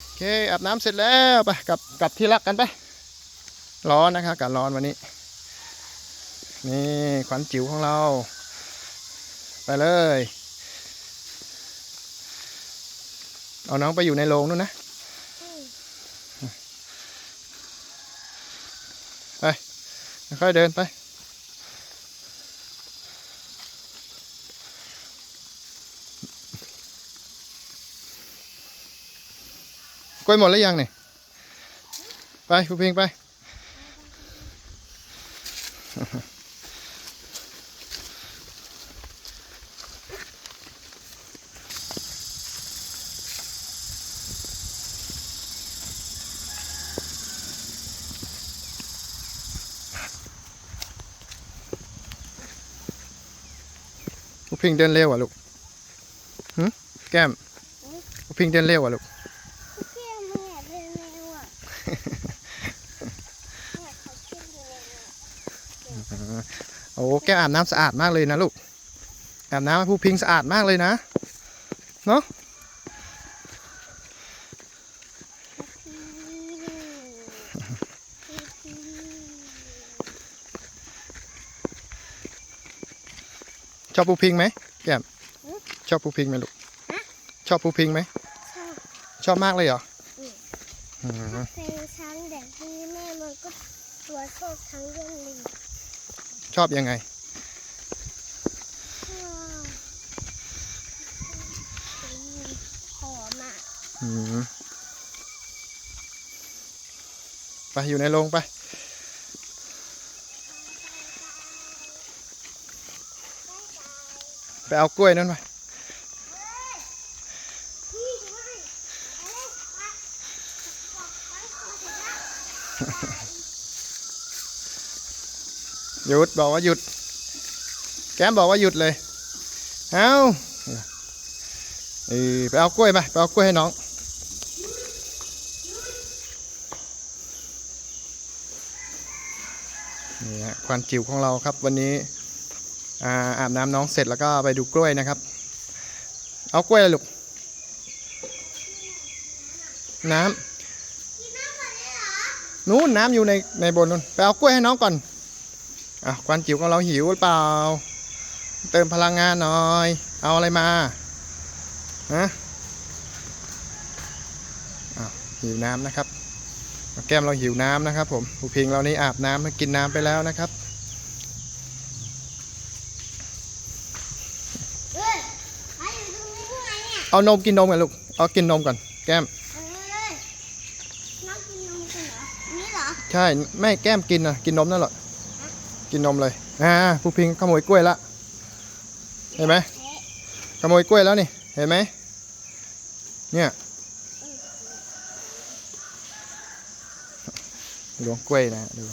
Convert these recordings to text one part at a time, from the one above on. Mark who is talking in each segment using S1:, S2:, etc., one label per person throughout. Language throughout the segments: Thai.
S1: โอเคอาบน้ำเสร็จแล้วไปกลับกลับที่รักกันไปร้อนนะครับอากาศร้อนวันนี้ นี่ขวัญจิ๋วของเรา ไปเลย เอาน้องไปอยู่ในโรงนู่นนะไปค่อยเดินไป กล้วยหมดแล้วยังเนี่ยไปผู้พิงไปผู้พิงเดินเร็วอะลูกหึแก้มผู้พิงเดินเร็วอะลูก
S2: เที่ยวไม่อยากเดินเร็วอะเนี่ยเขาขึ้นเร็ว
S1: โอ้แก้วอาบน้ำสะอาดมากเลยนะลูกอาบน้ำให้ผู้พิงสะอาดมากเลยนะเนาะชอบผู้พิงไหมแก้มชอบผู้พิงไหมลูกชอบผู้พิงไหม
S2: ชอบ
S1: ชอบมากเลยเหรอ
S2: อืม
S1: อืม
S2: เพลงช้างแต่ที่แม่มันก็ตัวโชคทั้งเรื่องเลย
S1: ชอบยังไง
S2: ว้าวหอมอะ
S1: อืม ไปอยู่ในโรงไป ไปเอากล้วยนั่นไปหยุดบอกว่าหยุด แก้มบอกว่าหยุดเลย เอาเออไปเอากล้วยไปไปเอากล้วยให้น้อง นี่ฮะควันจิ๋วของเราครับวันนี้อาอาบน้ำน้องเสร็จแล้วก็ไปดูกล้วยนะครับ เอากล้วยเลยลูกน้ำนู้นน้ำอยู่ในในบนนู้นไปเอากล้วยให้น้องก่อนอะควันจิ๋วของเราหิวหรือเปล่า เติมพลังงานหน่อย เอาอะไรมาฮะอ้าวหิวน้ำนะครับ แก้มเราหิวน้ำนะครับ ผมผู้พิงเรานี่อาบน้ำกินน้ำไปแล้วนะครับ
S2: เฮ้ยไอ้อยู่ตรงนี้ไงเนี่ย
S1: เอานมกินนมกันลูกเอากินนมก่อนแก้ม
S2: เอาเลยน้องกินนมกันเหรออันนี่เหรอ
S1: ใช่แม่แก้มกินนะกินนมนั่นแหละกินนมเลยอ่าผู้พิงขโมยกล้วยละเห็นไหม
S2: เอ๊ะ
S1: ขโมยกล้วยแล้วนี่เห็นไหมเนี่ย ดูกล้วยนะดู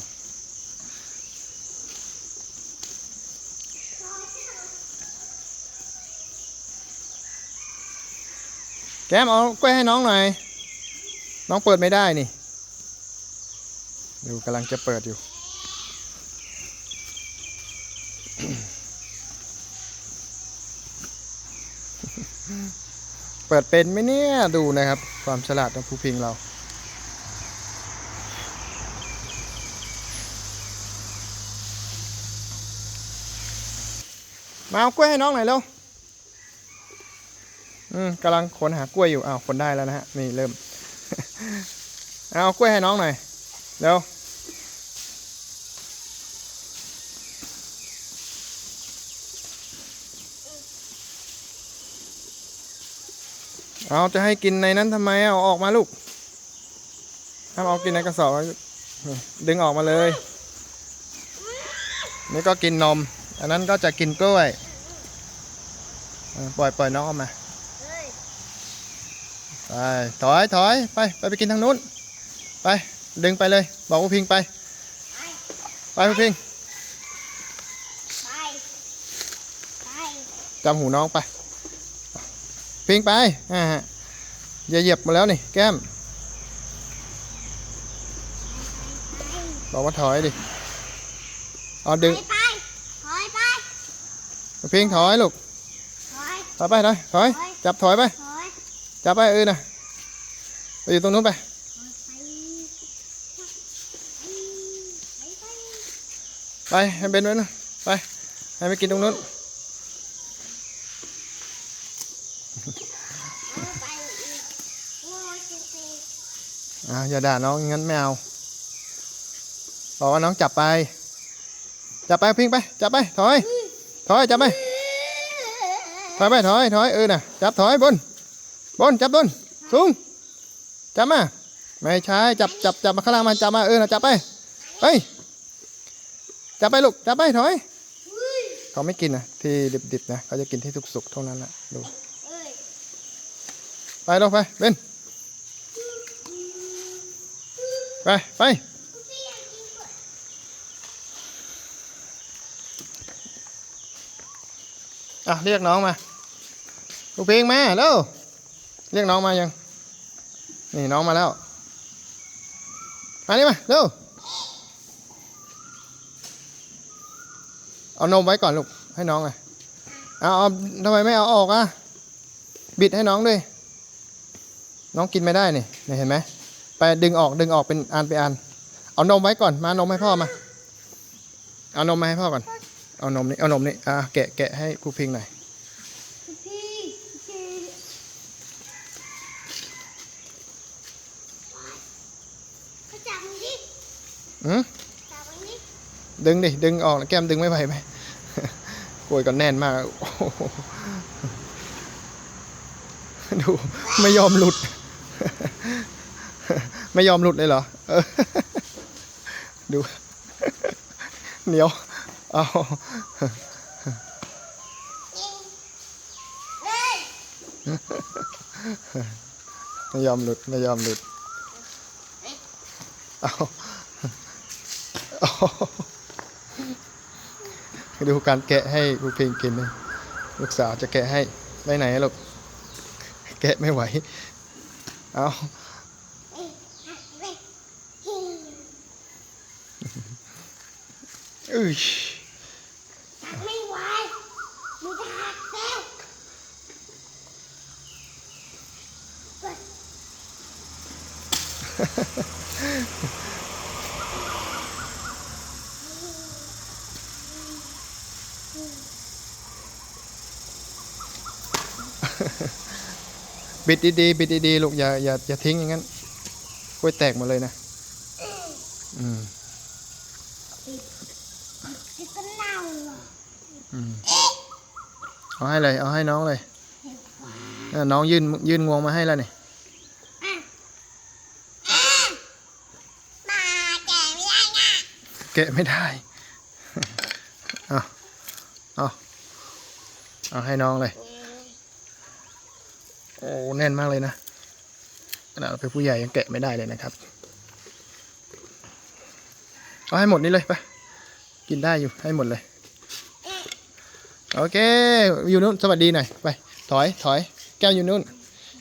S1: แก้มเอากล้วยให้น้องหน่อย น้องเปิดไม่ได้นี่ ดูกำลังจะเปิดอยู่ เปิดเป็นไหมเนี่ย ดูนะครับ ความฉลาดของผู้พิงเรา มาเอากล้วยให้น้องหน่อยเร็ว อืมกำลังค้นหากล้วยอยู่ อ้าวคนได้แล้วนะฮะ นี่เริ่ม เอากล้วยให้น้องหน่อย เร็ว เอาจะให้กินในนั้นทำไมเอาออกมาลูกห้ามเอากินในกระสอบ ดึงออกมาเลย นี่ก็กินนม อันนั้นก็จะกินกล้วย ปล่อยปล่อยน้องออกมา
S2: เฮ้ย
S1: ไปถอยถอยไปไปไปกินทางนู้น ไปดึงไปเลย บอกผู้พิงไป
S2: ไป
S1: ไปผู้พิง
S2: ไปไป
S1: จำหูน้องไป พิงไปอ่าฮะอย่าเหยียบมาแล้วนี่แก้ม บอกว่าถอยดิเอาดึง
S2: ไปไป ถอยไป
S1: ผู้พิงถอยลูก
S2: ถอย
S1: ถอยไปถอยถอยจับถอยไป
S2: ถอย
S1: จับไปเออนะไปอยู่ตรงนู้นไป
S2: ไปไปไป
S1: ไปให้เบนไว้นะไปให้ไปกินตรงนู้น
S2: เอาไปอีกโอ้ยสิสิ
S1: อ่าอย่าด่าน้องงั้นไม่เอาบอกว่าน้องจับไป จับไปพิงไป จับไป ถอย ถอย จับไป ถอยไปถอยถอยเออน่ะจับถอยบน บนจับบนสูงจับมาไม่ใช่จับจับจับมาข้างล่างมาจับมาเออน่ะจับไปเฮ้ยจับไปลูกจับไปถอยเขาไม่กินนะที่ดิบๆนะเขาจะกินที่สุกๆเท่านั้นนะดู
S2: เอ้ย
S1: ไปลงไปเบนไปไป
S2: พี่อยากกินกว่า
S1: อะเรียกน้องมาลูกเพลงมาเร็วเรียกน้องมายัง นี่น้องมาแล้ว มานี่มาเร็วเอานมไว้ก่อนลูกให้น้องเลยเอาเอาทำไมไม่เอาออกอะบิดให้น้องด้วย น้องกินไม่ได้นี่นี่เห็นไหมไปดึงออกดึงออกเป็นอันเป็นอัน เอานมไว้ก่อนมานมให้พ่อมา เอานมมาให้พ่อก่อน เอานมนี่เอานมนี่อะแกะแกะให้ครูพิงหน่อย
S2: พี่พี่เขาจับมันดิ
S1: อืม
S2: จับมันดิ
S1: ดึงดิ ดึงออกแก้มดึงไม่ไหวไหมกล้วยก็แน่นมากโอ้โหดู ไม่ยอมหลุด ไม่ยอมหลุดเลยเหรอเออดูเหนียว เอาไม่ยอมหลุด ไม่ยอมหลุด เอาเอาดูการแกะให้ครูพิงกินนะลูกสาวจะแกะให้ไปไหนลูกแกะไม่ไหว เอา
S2: อ้ยหักไปเฮ้ย
S1: อุ้ย
S2: หักไม่ไหวมันจะหักแล้วเฮ้ย
S1: บิดดีๆบิดดีๆลูกอย่าอย่าอย่าทิ้งอย่างนั้นกล้วยแตกหมดเลยนะ อืม
S2: เอา
S1: ให้เลย เอาให้น้องเลย น้องยื่นยื่นงวงมาให้แล้วนี่
S2: อะอะมา แกะไม่ได้
S1: เอาเอาเอาให้น้องเลย โอ้แน่นมากเลยนะขนาดเราเป็นผู้ใหญ่ยังแกะไม่ได้เลยนะครับ เอาให้หมดนี้เลยไป กินได้อยู่ให้หมดเลย โอเค อยู่นู้นสวัสดีหน่อยไป ถอย ถอย แก้วอยู่นู้น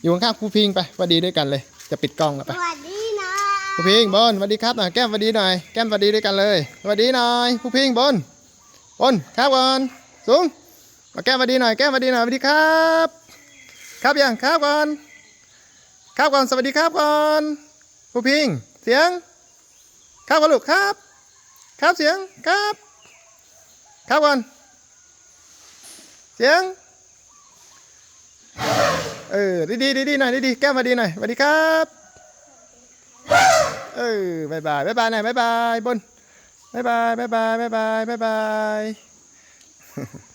S1: อยู่ข้างๆครูพิงไปสวัสดีด้วยกันเลย จะปิดกล้องแล้วไป
S2: วัสดีนะ
S1: ครูพิงบนสวัสดีครับหน่อยแก้มสวัสดีหน่อยแก้มสวัสดีด้วยกันเลยสวัสดีหน่อยครูพิงบนบนครับก่อนสูงมาแก้มสวัสดีหน่อยแก้มสวัสดีหน่อยสวัสดีครับ ครับยังครับก่อนครับก่อนสวัสดีครับก่อนครูพิงเสียง ครับก่อนลูกครับ ครับเสียงครับ ครับก่อนเสียงเออดีดีดีดีหน่อยดีดีแก้มสวัสดีหน่อยสวัสดีครับ เออบายบายบายบายหน่บายบายบนบายบายบายบายบายบายบาย